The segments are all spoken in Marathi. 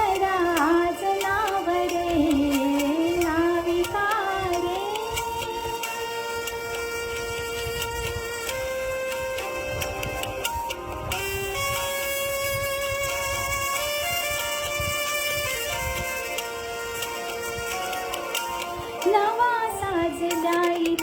अक्षराज नाव रे नाविका रे नवा साज गाई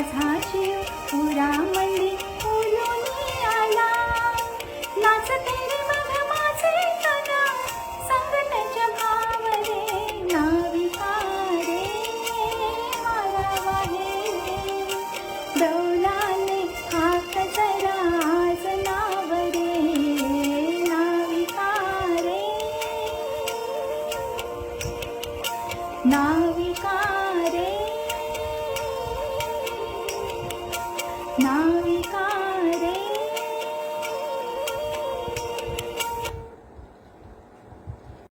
माझा जीव पुरा मंदिर.